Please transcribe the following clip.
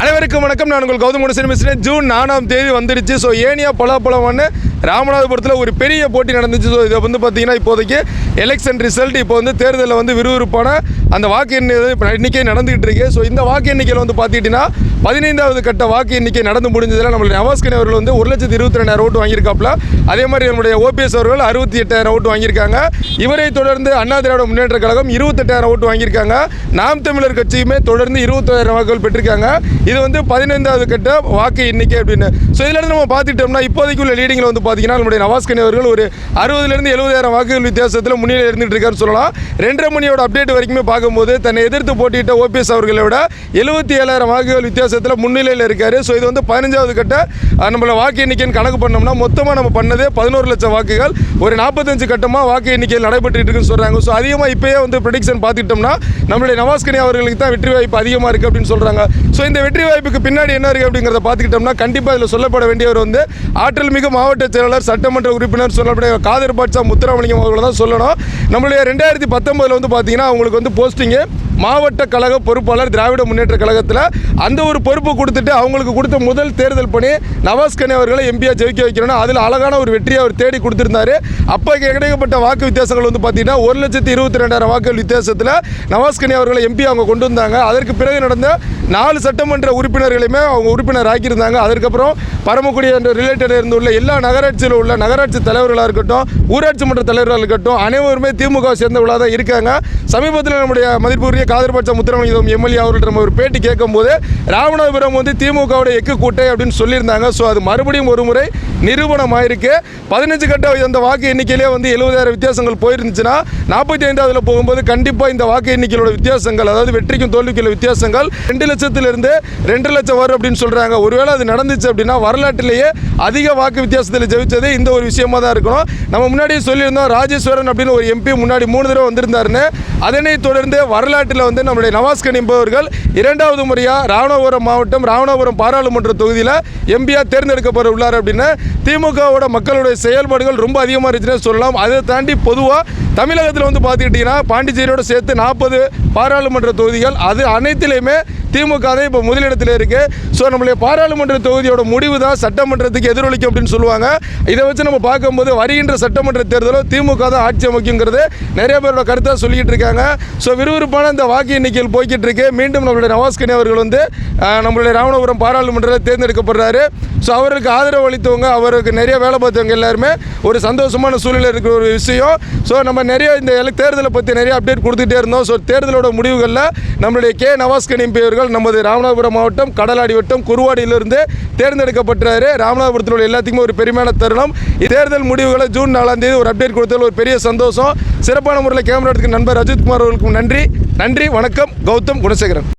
அனைவருக்கும் வணக்கம். நான் உங்கள் கௌதம் குணசேகரன் பேசுகிறேன் ஜூன் நாலாம் தேதி வந்துடுச்சு. ஸோ ஏனியா பலாப்பழம்னு ராமநாதபுரத்தில் ஒரு பெரிய போட்டி நடந்துச்சு. ஸோ இதை வந்து பார்த்தீங்கன்னா இப்போதைக்கு எலெக்ஷன் ரிசல்ட் இப்போ வந்து தேர்தலில் வந்து விறுவிறுப்பான அந்த வாக்கு இப்போ எண்ணிக்கை நடந்துகிட்டு இருக்கு. ஸோ இந்த வாக்கு எண்ணிக்கையில் வந்து பார்த்துக்கிட்டிங்கன்னா பதினைந்தாவது கட்ட வாக்கு எண்ணிக்கை நடந்து முடிஞ்சதில் நம்மளுடைய நவாஸ்கனி அவர்கள் வந்து ஒரு லட்சத்து இருபத்தி ரெண்டாயிரம் ஓட்டு வாங்கியிருக்காப்ல அதே மாதிரி நம்முடைய ஓபிஎஸ் அவர்கள் அறுபத்தி எட்டாயிரம் ஓட்டு வாங்கியிருக்காங்க. இவரை தொடர்ந்து அண்ணா திராவிட முன்னேற்ற கழகம் இருபத்தெட்டாயிரம் ஓட்டு வாங்கியிருக்காங்க. நாம் தமிழர் கட்சியுமே தொடர்ந்து இருபத்தாயிரம் வாக்குகள் பெற்றிருக்காங்க. இது வந்து பதினைந்தாவது கட்ட வாக்கு எண்ணிக்கை அப்படின்னு. ஸோ இதிலிருந்து நம்ம பார்த்துட்டோம்னா இப்போதைக்கு உள்ள லீடிங்கில் வந்து பார்த்தீங்கன்னா நம்முடைய நவாஸ்கனி அவர்கள் ஒரு அறுபதுலேருந்து எழுபதாயிரம் வாக்குகள் வித்தியாசத்தில் முன்னிலை இருந்துட்டு இருக்காருன்னு சொல்லலாம். ரெண்டரை மணியோட அப்டேட் வரைக்குமே பார்க்கும்போது தன்னை எதிர்த்து போட்டியிட்ட ஓபிஎஸ் அவர்களை விட எழுபத்தி ஏழாயிரம் வாக்குகள் வித்தியாசம் விஷயத்தில் முன்னிலையில் இருக்கார். ஸோ இது வந்து பதினஞ்சாவது கட்ட நம்மளை வாக்கு எண்ணிக்கைன்னு கணக்கு பண்ணோம்னா மொத்தமாக நம்ம பண்ணது பதினோரு லட்சம் வாக்குகள். ஒரு நாற்பத்தஞ்சு கட்டமாக வாக்கு எண்ணிக்கையில் நடைபெற்றுட்டு இருக்குன்னு சொல்கிறாங்க ஸோ அதிகமாக இப்போயே வந்து ப்ரெடிக்ஷன் பார்த்துக்கிட்டோம்னா நம்மளுடைய நவாஸ்கனி அவர்களுக்கு தான் வெற்றி வாய்ப்பு அதிகமாக இருக்குது அப்படின்னு சொல்கிறாங்க ஸோ இந்த வெற்றி வாய்ப்புக்கு பின்னாடி என்ன இருக்குது அப்படிங்கிறத பார்த்துக்கிட்டோம்னா கண்டிப்பாக இதில் சொல்லப்பட வேண்டியவர் வந்து ஆற்றல் மிகு மாவட்ட செயலாளர் சட்டமன்ற உறுப்பினர் சொல்லக்கூடிய காதர் பாட்சா முத்துராமலிங்கம் அவர்களை தான் சொல்லணும். நம்மளுடைய ரெண்டாயிரத்தி பத்தொன்பதில் வந்து பார்த்தீங்கன்னா அவங்களுக்கு வந்து போஸ்டிங்கு மாவட்ட கழக பொறுப்பாளர் திராவிட முன்னேற்ற கழகத்தில் அந்த ஒரு பொறுப்பு கொடுத்துட்டு அவங்களுக்கு கொடுத்த முதல் தேர்தல் பணி நவாஸ்கனி அவர்களை எம்பியாக ஜெயிக்க வைக்கணும்னா அதில் அழகான ஒரு வெற்றியை அவர் தேடி கொடுத்துருந்தாரு. அப்போ கிடைக்கப்பட்ட வாக்கு வித்தியாசங்கள் வந்து பார்த்தீங்கன்னா ஒரு லட்சத்தி இருபத்தி ரெண்டாயிரம் வாக்குகள் வித்தியாசத்தில் நவாஸ்கனி அவர்களை எம்பி அவங்க கொண்டு வந்தாங்க. அதற்கு பிறகு நடந்த நாலு சட்டமன்ற உறுப்பினர்களையுமே அவங்க உறுப்பினர் ஆக்கியிருந்தாங்க. அதற்கப்புறம் பரமக்குடி என்ற ரிலேட்டட் இருந்து உள்ள எல்லா நகராட்சியில் உள்ள நகராட்சி தலைவர்களாக இருக்கட்டும் ஊராட்சி மன்ற தலைவர்களாக இருக்கட்டும் அனைவருமே திமுக சேர்ந்தவர்களாக தான் இருக்காங்க. சமீபத்தில் நம்முடைய மதிப்புரிய காதர்பட்ச முத்துராமலிங்கம் எம்எல்ஏ அவர்கள்ட்ட நம்ம ஒரு பேட்டி கேட்கும்போது ராமநாதபுரம் வந்து திமுகவுடைய எக்கு கூட்டை அப்படின்னு சொல்லியிருந்தாங்க. ஸோ அது மறுபடியும் ஒரு முறை நிரூபணம் ஆயிருக்கு பதினஞ்சு கட்ட அந்த வாக்கு எண்ணிக்கையிலே வந்து எழுபதாயிரம் வித்தியாசங்கள் போயிருந்துச்சுன்னா நாற்பத்தி ஐந்தாவதுல போகும்போது கண்டிப்பாக இந்த வாக்கு எண்ணிக்கையோட வித்தியாசங்கள் அதாவது வெற்றிக்கும் தோல்விக்குள்ள வித்தியாசங்கள் ரெண்டு லட்சத்திலிருந்து ரெண்டு லட்சம் வரும் அப்படின்னு சொல்கிறாங்க ஒருவேளை அது நடந்துச்சு அப்படின்னா வரலாற்றிலேயே அதிக வாக்கு வித்தியாசத்தில் ஜெயிச்சது இந்த ஒரு விஷயமா தான் இருக்கணும். நம்ம முன்னாடியே சொல்லியிருந்தோம் ராஜேஸ்வரன் அப்படின்னு ஒரு எம்பி முன்னாடி மூணு தடவை வந்திருந்தாருன்னு. அதனைத் தொடர்ந்து வரலாற்றில் வந்து நம்முடைய நவாஸ்கன் என்பவர்கள் இரண்டாவது முறையாக ராமநாதபுரம் மாவட்டம் ராமநாதபுரம் பாராளுமன்ற தொகுதியில் எம்பியாக தேர்ந்தெடுக்கப்பட உள்ளார் அப்படின்னு திமுகவோட மக்களுடைய செயல்பாடுகள் ரொம்ப அதிகமாக இருந்துச்சுன்னு சொல்லலாம். அதை தாண்டி பொதுவாக தமிழகத்தில் வந்து பார்த்துக்கிட்டிங்கன்னா பாண்டிச்சேரியோடு சேர்த்து நாற்பது பாராளுமன்ற தொகுதிகள் அது அனைத்திலையுமே திமுக தான் இப்போ முதலிடத்தில் இருக்குது ஸோ நம்மளுடைய பாராளுமன்ற தொகுதியோட முடிவு தான் சட்டமன்றத்துக்கு எதிரொலிக்கும் அப்படின்னு சொல்லுவாங்க. இதை வச்சு நம்ம பார்க்கும்போது வருகின்ற சட்டமன்ற தேர்தலும் திமுக தான் ஆட்சி அமைக்குங்கிறது நிறைய பேரோட கருத்தாக சொல்லிக்கிட்டு இருக்காங்க. ஸோ விறுவிறுப்பான இந்த வாக்கு எண்ணிக்கையில் போய்கிட்டு இருக்கு. மீண்டும் நம்மளுடைய நவாஸ்கனி அவர்கள் வந்து நம்மளுடைய ராமநாதபுரம் பாராளுமன்றத்தில் தேர்ந்தெடுக்கப்படுறாரு. ஸோ அவருக்கு ஆதரவு அளித்தவங்க அவருக்கு நிறைய வேலை பார்த்தவங்க எல்லாருமே ஒரு சந்தோஷமான சூழ்நிலை இருக்கிற ஒரு விஷயம். ஸோ நம்ம நிறைய இந்த elec- தேர்தலை பற்றி நிறைய அப்டேட் கொடுத்துட்டே இருந்தோம். ஸோ தேர்தலோட முடிவுகளில் நம்மளுடைய கே. நவாஸ்கன் எம்பி அவர்கள் நமது ராமநாதபுரம் மாவட்டம் கடலாடி வட்டம் குருவாடியிலிருந்து தேர்ந்தெடுக்கப்பட்டாரு ராமநாதபுரத்தில் உள்ள எல்லாத்துக்குமே ஒரு பெருமையான தருணம். தேர்தல் முடிவுகளை ஜூன் நாலாம் தேதி ஒரு அப்டேட் கொடுத்ததில் ஒரு பெரிய சந்தோஷம். சிறப்பான முறையில் கேமரா எடுத்துக்கு நண்பர் அஜித்குமார் அவர்களுக்கும் நன்றி. நன்றி வணக்கம். கௌதம் குணசேகரன்.